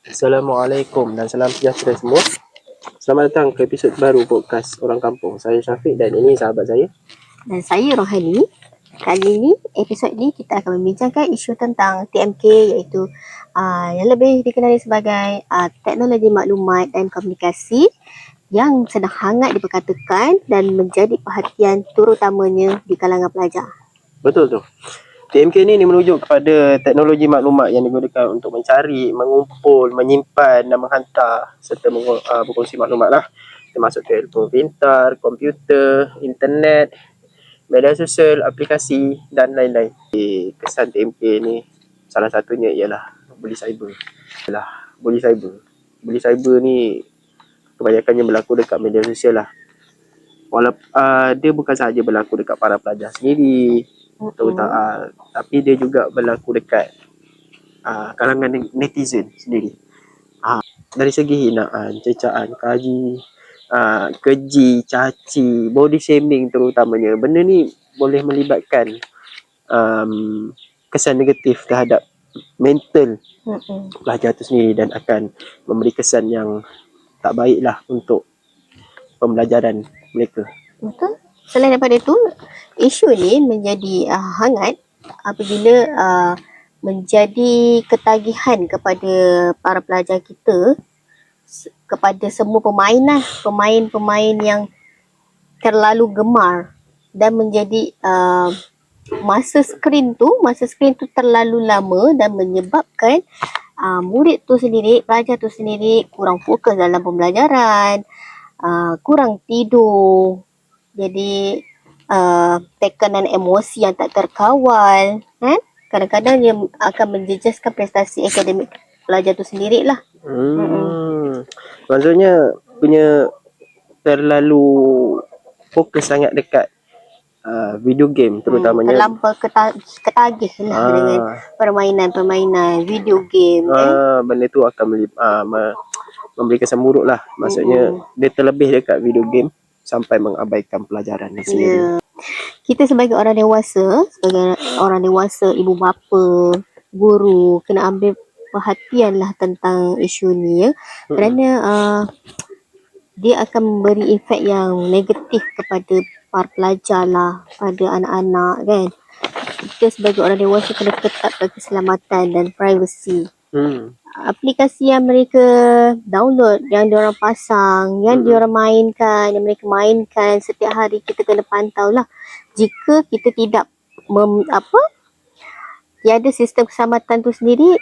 Assalamualaikum dan salam sejahtera semua. Selamat datang ke episod baru podcast Orang Kampung. Saya Syafiq dan ini sahabat saya. Dan saya Rohani. Kali ini, episod ni kita akan membincangkan isu tentang TMK iaitu uh, yang lebih dikenali sebagai uh, teknologi maklumat dan komunikasi yang sedang hangat diperkatakan dan menjadi perhatian terutamanya di kalangan pelajar. Betul tu. TMK ni, ni merujuk kepada teknologi maklumat yang digunakan untuk mencari, mengumpul, menyimpan dan menghantar serta uh, berkongsi maklumat lah. Termasuk telefon pintar, komputer, internet, media sosial, aplikasi dan lain-lain. Kesan TMK ni salah satunya ialah bully cyber. Ialah bully cyber. Bully cyber ni kebanyakannya berlaku dekat media sosial lah. Walaupun uh, dia bukan sahaja berlaku dekat para pelajar sendiri, terutama uh, tapi dia juga berlaku dekat uh, kalangan netizen sendiri. Uh, dari segi hinaan, cecaan, kaji, uh, keji, caci, body shaming terutamanya. Benda ni boleh melibatkan um, kesan negatif terhadap mental Mm-mm. pelajar tu sendiri dan akan memberi kesan yang tak baik lah untuk pembelajaran mereka. Betul. Selain daripada itu, isu ni menjadi uh, hangat apabila uh, menjadi ketagihan kepada para pelajar kita kepada semua pemain lah, pemain-pemain yang terlalu gemar dan menjadi uh, masa skrin tu, masa skrin tu terlalu lama dan menyebabkan uh, murid tu sendiri, pelajar tu sendiri kurang fokus dalam pembelajaran, uh, kurang tidur, jadi uh, tekanan emosi yang tak terkawal kan kadang-kadang dia akan menjejaskan prestasi akademik pelajar tu sendiri lah Hmm. Maksudnya punya terlalu fokus sangat dekat uh, video game terutamanya. terlampau keta- ketagih lah Ah. dengan permainan-permainan video game kan Ah, benda tu akan melip, ah, me, memberi kesan buruk lah. Maksudnya dia terlebih dekat video game sampai mengabaikan pelajaran dia sendiri. Ya. Kita sebagai orang dewasa, sebagai orang dewasa, ibu bapa, guru kena ambil perhatian lah tentang isu ni ya. Hmm. Kerana uh, dia akan memberi efek yang negatif kepada para pelajar lah, pada anak-anak kan. Kita sebagai orang dewasa kena ketatkan keselamatan dan privacy Hmm. Aplikasi yang mereka download, yang diorang pasang, yang Mm-mm. diorang mainkan, yang mereka mainkan setiap hari kita kena pantau lah. Jika kita tidak mem, apa tiada sistem keselamatan tu sendiri,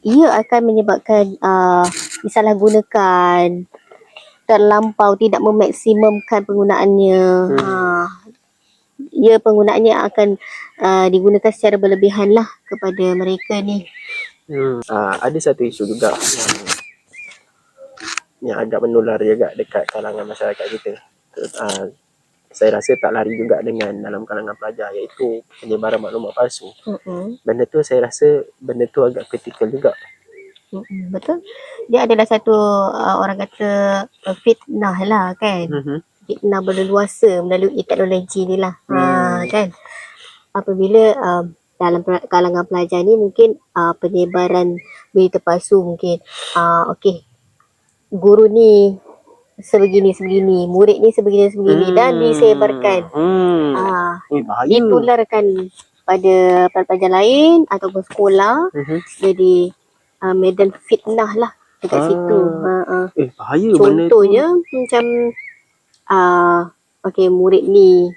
ia akan menyebabkan uh, disalahgunakan, terlampau tidak memaksimumkan penggunaannya. Hmm. Ha, ia penggunaannya akan uh, digunakan secara berlebihan lah kepada mereka ni. Hmm. Ah, ada satu isu juga yang yang agak menular juga dekat kalangan masyarakat kita. Ah, saya rasa tak lari juga dengan dalam kalangan pelajar iaitu penyebaran maklumat palsu. Mm-mm. Benda tu saya rasa benda tu agak kritikal juga. Mm-mm, betul. Dia adalah satu uh, orang kata uh, fitnah lah kan. Mhm. Fitnah berleluasa melalui teknologi ni lah. Ha, Hmm. kan. Apabila um, dalam kalangan pelajar ni mungkin uh, penyebaran berita palsu mungkin uh, okey guru ni sebegini sebegini, murid ni sebegini sebegini dan disebarkan. Hmm. Ah, Eh, bahaya. ditularkan pada pelajar lain ataupun sekolah Mhm. jadi uh, medan fitnah lah dekat Ah. situ. Ha, uh. Eh, bahaya. Contohnya macam uh, okay murid ni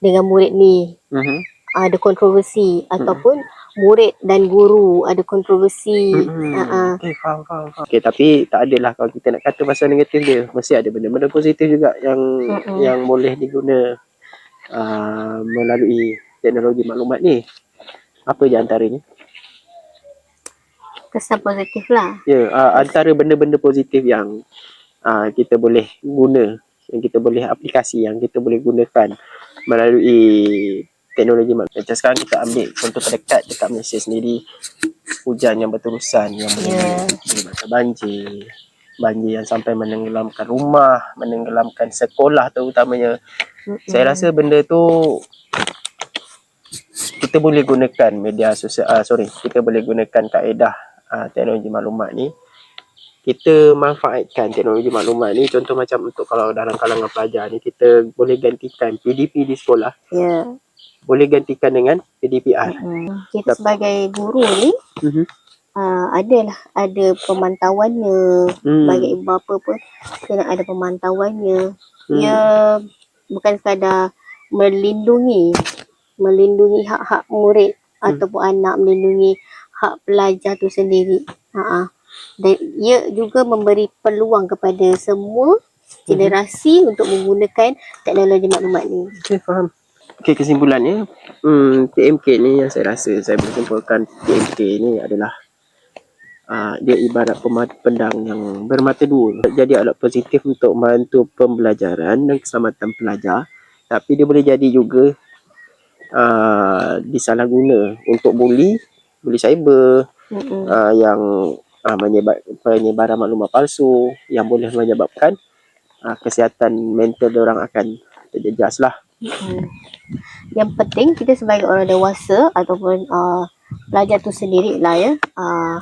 dengan murid ni Mhm. Ada kontroversi ataupun murid dan guru ada kontroversi. Mm-mm. Ha, uh. Okay, faham, faham, faham. Okay, tapi tak adalah kalau kita nak kata pasal negatif dia. Mesti ada benda-benda positif juga yang Mm-mm. yang boleh diguna uh, melalui teknologi maklumat ni. Apa di antaranya? Kesan positif lah. Ya, uh, antara benda-benda positif yang uh, kita boleh guna, yang kita boleh aplikasi, yang kita boleh gunakan melalui teknologi maklumat. Macam sekarang kita ambil contoh terdekat dekat Malaysia sendiri, hujan yang berterusan yang boleh Ya. menyebabkan banjir, banjir yang sampai menenggelamkan rumah, menenggelamkan sekolah terutamanya. Mm-mm. Saya rasa benda tu kita boleh gunakan media sosial, uh, sorry, kita boleh gunakan kaedah uh, teknologi maklumat ni kita manfaatkan teknologi maklumat ni contoh macam untuk kalau dalam kalangan pelajar ni kita boleh gantikan PDP di sekolah Ya. Boleh gantikan dengan PDPR. Hmm. Kita sebagai guru ni Mhm. uh, adalah ada pemantauannya Hmm. bagi ibu bapa pun kena ada pemantauannya. Hmm. Ia bukan sekadar melindungi melindungi hak-hak murid Hmm. ataupun anak melindungi hak pelajar tu sendiri. Ha Dan ia juga memberi peluang kepada semua generasi untuk menggunakan teknologi maklumat ni. Okay, faham. Okay, kesimpulannya, hmm, PMK ni yang saya rasa saya boleh simpulkan PMK ni adalah uh, dia ibarat pema- pedang yang bermata dua. Jadi alat positif untuk membantu pembelajaran dan keselamatan pelajar. Tapi dia boleh jadi juga uh, disalahguna untuk bully, bully cyber, uh, yang uh, menyebar, penyebaran maklumat palsu yang boleh menyebabkan uh, kesihatan mental orang akan terjejas lah. Hmm. Yang penting kita sebagai orang dewasa ataupun uh, pelajar tu sendiri lah ya uh,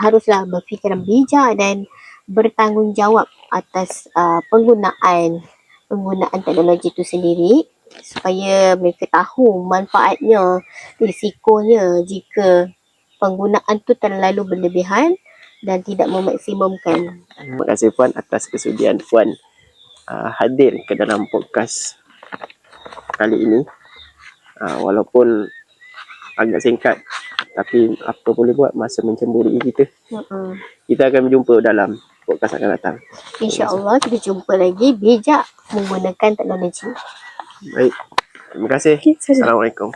haruslah berfikiran bijak dan bertanggungjawab atas uh, penggunaan penggunaan teknologi itu sendiri supaya mereka tahu manfaatnya, risikonya jika penggunaan tu terlalu berlebihan dan tidak memaksimumkan. Terima kasih Puan atas kesudian Puan uh, hadir ke dalam podcast kali ini. Uh, walaupun agak singkat tapi apa boleh buat masa mencemburi kita. Uh-uh. Kita akan berjumpa dalam podcast akan datang. InsyaAllah kita jumpa lagi bijak menggunakan teknologi. Baik. Terima kasih. Okay, Assalamualaikum.